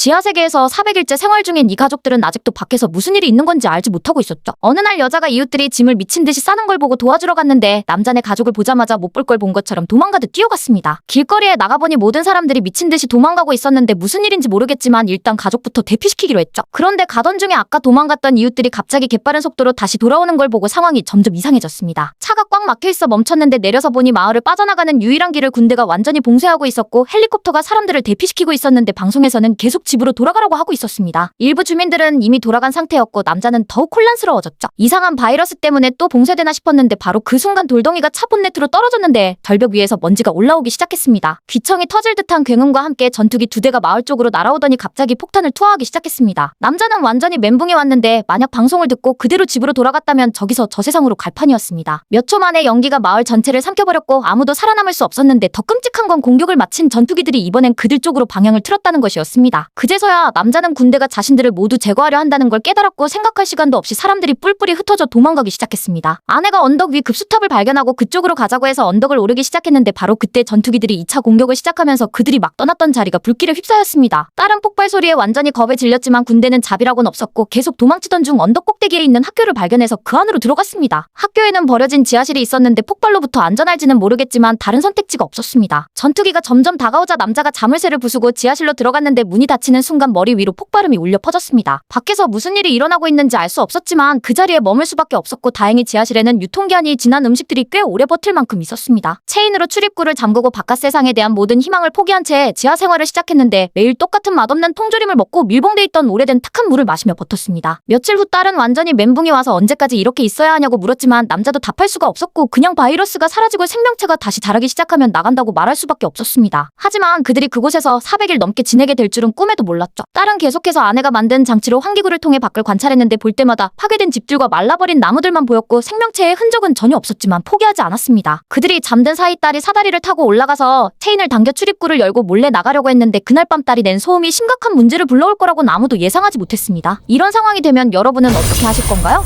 지하 세계에서 400일째 생활 중인 이 가족들은 아직도 밖에서 무슨 일이 있는 건지 알지 못하고 있었죠. 어느 날 여자가 이웃들이 짐을 미친 듯이 싸는 걸 보고 도와주러 갔는데 남자네 가족을 보자마자 못 볼 걸 본 것처럼 도망가듯 뛰어갔습니다. 길거리에 나가보니 모든 사람들이 미친 듯이 도망가고 있었는데 무슨 일인지 모르겠지만 일단 가족부터 대피시키기로 했죠. 그런데 가던 중에 아까 도망갔던 이웃들이 갑자기 개빠른 속도로 다시 돌아오는 걸 보고 상황이 점점 이상해졌습니다. 차가 꽉 막혀 있어 멈췄는데 내려서 보니 마을을 빠져나가는 유일한 길을 군대가 완전히 봉쇄하고 있었고 헬리콥터가 사람들을 대피시키고 있었는데 방송에서는 계속 집으로 돌아가라고 하고 있었습니다. 일부 주민들은 이미 돌아간 상태였고 남자는 더욱 혼란스러워졌죠. 이상한 바이러스 때문에 또 봉쇄되나 싶었는데 바로 그 순간 돌덩이가 차 본네트로 떨어졌는데 절벽 위에서 먼지가 올라오기 시작했습니다. 귀청이 터질 듯한 굉음과 함께 전투기 두 대가 마을 쪽으로 날아오더니 갑자기 폭탄을 투하하기 시작했습니다. 남자는 완전히 멘붕이 왔는데 만약 방송을 듣고 그대로 집으로 돌아갔다면 저기서 저 세상으로 갈 판이었습니다. 몇 초 만에 연기가 마을 전체를 삼켜버렸고 아무도 살아남을 수 없었는데 더 끔찍한 건 공격을 마친 전투기들이 이번엔 그들 쪽으로 방향을 틀었다는 것이었습니다. 그제서야 남자는 군대가 자신들을 모두 제거하려 한다는 걸 깨달았고 생각할 시간도 없이 사람들이 뿔뿔이 흩어져 도망가기 시작했습니다. 아내가 언덕 위 급수탑을 발견하고 그쪽으로 가자고 해서 언덕을 오르기 시작했는데 바로 그때 전투기들이 2차 공격을 시작하면서 그들이 막 떠났던 자리가 불길에 휩싸였습니다. 다른 폭발 소리에 완전히 겁에 질렸지만 군대는 자비라고는 없었고 계속 도망치던 중 언덕 꼭대기에 있는 학교를 발견해서 그 안으로 들어갔습니다. 학교에는 버려진 지하실이 있었는데 폭발로부터 안전할지는 모르겠지만 다른 선택지가 없었습니다. 전투기가 점점 다가오자 남자가 자물쇠를 부수고 지하실로 들어갔는데 문이 닫 히는 순간 머리 위로 폭발음이 울려 퍼졌습니다. 밖에서 무슨 일이 일어나고 있는지 알 수 없었지만 그 자리에 머물 수밖에 없었고 다행히 지하실에는 유통기한이 지난 음식들이 꽤 오래 버틸 만큼 있었습니다. 체인으로 출입구를 잠그고 바깥 세상에 대한 모든 희망을 포기한 채 지하 생활을 시작했는데 매일 똑같은 맛없는 통조림을 먹고 밀봉돼 있던 오래된 탁한 물을 마시며 버텼습니다. 며칠 후 딸은 완전히 멘붕이 와서 언제까지 이렇게 있어야 하냐고 물었지만 남자도 답할 수가 없었고 그냥 바이러스가 사라지고 생명체가 다시 자라기 시작하면 나간다고 말할 수밖에 없었습니다. 하지만 그들이 그곳에서 400일 넘게 지내게 될 줄은 꿈에 도 몰랐죠. 딸은 계속해서 아내가 만든 장치로 환기구를 통해 밖을 관찰했는데 볼 때마다 파괴된 집들과 말라버린 나무들만 보였고 생명체의 흔적은 전혀 없었지만 포기하지 않았습니다. 그들이 잠든 사이 딸이 사다리를 타고 올라가서 체인을 당겨 출입구를 열고 몰래 나가려고 했는데 그날 밤 딸이 낸 소음이 심각한 문제를 불러올 거라고는 아무도 예상하지 못했습니다. 이런 상황이 되면 여러분은 어떻게 하실 건가요?